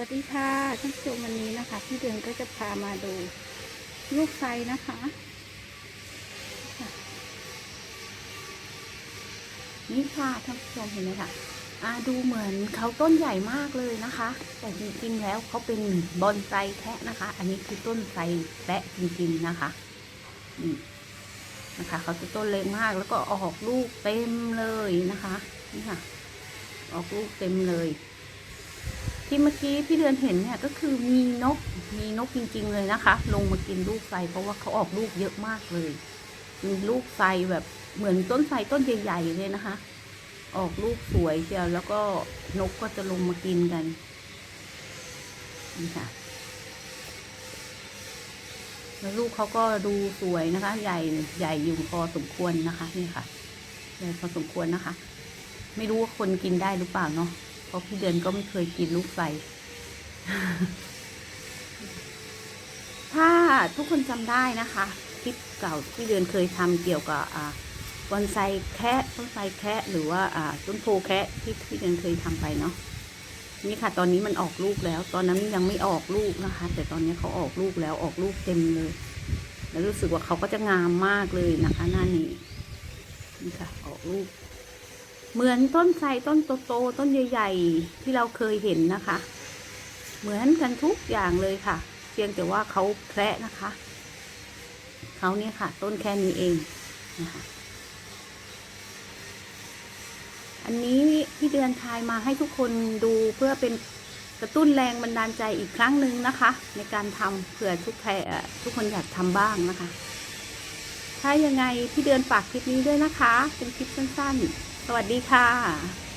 วัสดีค่ะท่านผู้ชมวันนี้นะคะ พี่เดือนก็จะพามาดูลูกไซนะคะคะนี่ค่ะท่านผู้ชมเห็นไหมคะอ่าดูเหมือนเขาต้นใหญ่มากเลยนะคะ แต่จริงๆแล้วเขาเป็นบอนไซแคะนะคะ อันนี้คือต้นไซแคะจริงๆนะคะนี่นะคะเขาจะต้นเล็กมากแล้วก็ออกลูกเต็มเลยนะคะนี่ค่ะ ออกลูกเต็มเลย ที่เมื่อกี้พี่เดือนเห็นเนี่ยก็คือมีนกมีนกจริง ๆ เลยนะคะ ลงมากินลูกไทรเพราะว่าเขาออกลูกเยอะมากเลย มีลูกไทรแบบเหมือนต้นไทรต้นใหญ่ๆเลยนะคะ ออกลูกสวยเชียวแล้วก็นกก็จะลงมากินกันนี่ค่ะแล้วลูกเขาก็ดูสวยนะคะ ใหญ่ใหญ่อยู่พอสมควรนะคะ นี่ค่ะใหญ่พอสมควรนะคะ ไม่รู้ว่าคนกินได้หรือเปล่าเนาะ เพราะพี่เดือนก็ไม่เคยกินลูกไฟ ถ้าทุกคนจำได้นะคะ คลิปเก่าที่เดือนเคยทำเกี่ยวกับอ่าบอนไซแคะต้นไทรแคะหรือว่าอ่าต้นโพแคะที่พี่เดือนเคยทำไปเนาะนี่ค่ะ ตอนนี้มันออกลูกแล้ว ตอนนั้นยังไม่ออกลูกนะคะ แต่ตอนนี้เขาออกลูกแล้วออกลูกเต็มเลย แล้วรู้สึกว่าเขาก็จะงามมากเลยนะคะหน้านี้นี่ค่ะ ออกลูก เหมือนต้นไทรต้นโตๆต้นใหญ่ๆ ที่เราเคยเห็นนะคะ เหมือนกันทุกอย่างเลยค่ะ เพียงแต่ว่าเขาแคระนะคะเขาเนี่ยค่ะ ต้นแค่นี้เองนะคะอันนี้พี่เดือนทายมาให้ทุกคนดูเพื่อเป็นกระตุ้นแรงบันดาลใจอีกครั้งหนึ่งนะคะ ในการทำเผื่อทุกใครทุกคนอยากทำบ้างนะคะ ถ้ายังไงพี่เดือนฝากคลิปนี้ด้วยนะคะ เป็นคลิปสั้นๆ สวัสดีค่ะ